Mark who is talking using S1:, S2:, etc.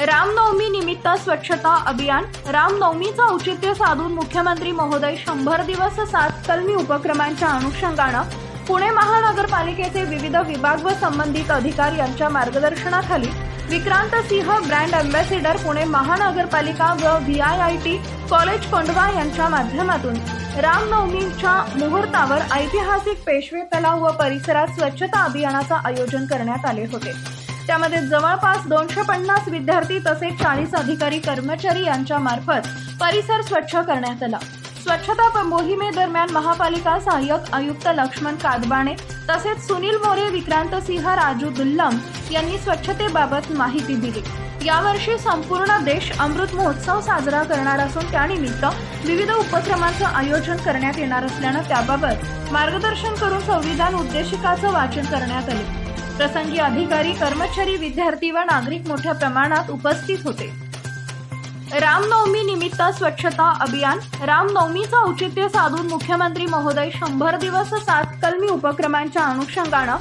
S1: रामनवमी निमित्त स्वच्छता अभियान रामनवमीचं औचित्य साधून मुख्यमंत्री महोदय शंभर दिवस सात कलमी उपक्रमांच्या अनुषंगानं पुणे महानगरपालिकेचे विविध विभाग व संबंधित अधिकारी यांच्या मार्गदर्शनाखाली विक्रांत सिंह ब्रँड अँबॅसिडर पुणे महानगरपालिका व V I I T college Kondhwa यांच्या माध्यमातून रामनवमीच्या मुहूर्तावर ऐतिहासिक पेशवे तलाव व परिसरात स्वच्छता अभियानाचं आयोजन करण्यात आले होते. त्यामध्ये जवळपास दोनशे पन्नास विद्यार्थी तसेच चाळीस अधिकारी कर्मचारी यांच्या मार्फत परिसर स्वच्छ करण्यात आला. स्वच्छता मोहिमेदरम्यान महापालिका सहाय्यक आयुक्त लक्ष्मण कादबाणे तसेच सुनील मोरे विक्रांत सिंह राजू दुल्लम यांनी स्वच्छतेबाबत माहिती दिली. यावर्षी संपूर्ण देश अमृत महोत्सव साजरा करणार असून त्यानिमित्त विविध उपक्रमांचं आयोजन करण्यात येणार असल्यानं त्याबाबत मार्गदर्शन करून संविधान उद्देशिकाचं वाचन करण्यात आले. प्रसंगी अधिकारी कर्मचारी विद्यार्थी व नागरिक मोठ्या प्रमाणात उपस्थित होते. रामनवमी निमित्त स्वच्छता अभियान रामनवमीचं औचित्य साधून मुख्यमंत्री महोदय शंभर दिवस सात कलमी उपक्रमांच्या अनुषंगानं